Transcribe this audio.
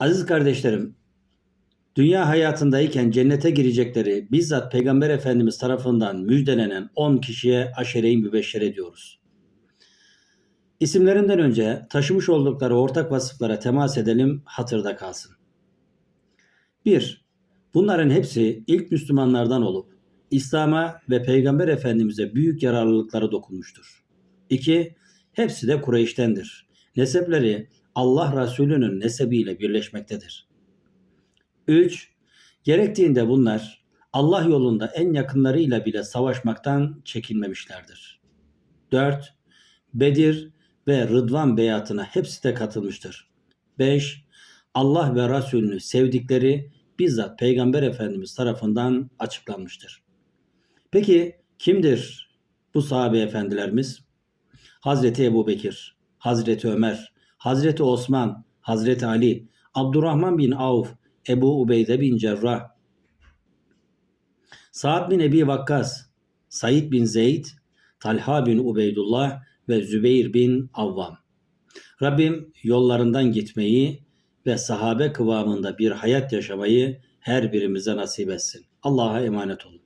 Aziz kardeşlerim, dünya hayatındayken cennete girecekleri bizzat Peygamber Efendimiz tarafından müjdelenen 10 kişiye aşere-i mübeşşere diyoruz. İsimlerinden önce taşımış oldukları ortak vasıflara temas edelim, hatırda kalsın. 1. Bunların hepsi ilk Müslümanlardan olup İslam'a ve Peygamber Efendimiz'e büyük yararlılıkları dokunmuştur. 2. Hepsi de Kureyş'tendir. Nesepleri Allah Resulü'nün nesebiyle birleşmektedir. 3. Gerektiğinde bunlar Allah yolunda en yakınlarıyla bile savaşmaktan çekinmemişlerdir. 4. Bedir ve Rıdvan beyatına hepsi de katılmıştır. 5. Allah ve Resulünü sevdikleri bizzat Peygamber Efendimiz tarafından açıklanmıştır. Peki kimdir bu sahabe efendilerimiz? Hazreti Ebu Bekir, Hazreti Ömer, Hazreti Osman, Hazreti Ali, Abdurrahman bin Avf, Ebu Ubeyde bin Cerrah, Sa'd bin Ebi Vakkas, Said bin Zeyd, Talha bin Ubeydullah ve Zübeyir bin Avvam. Rabbim yollarından gitmeyi ve sahabe kıvamında bir hayat yaşamayı her birimize nasip etsin. Allah'a emanet olun.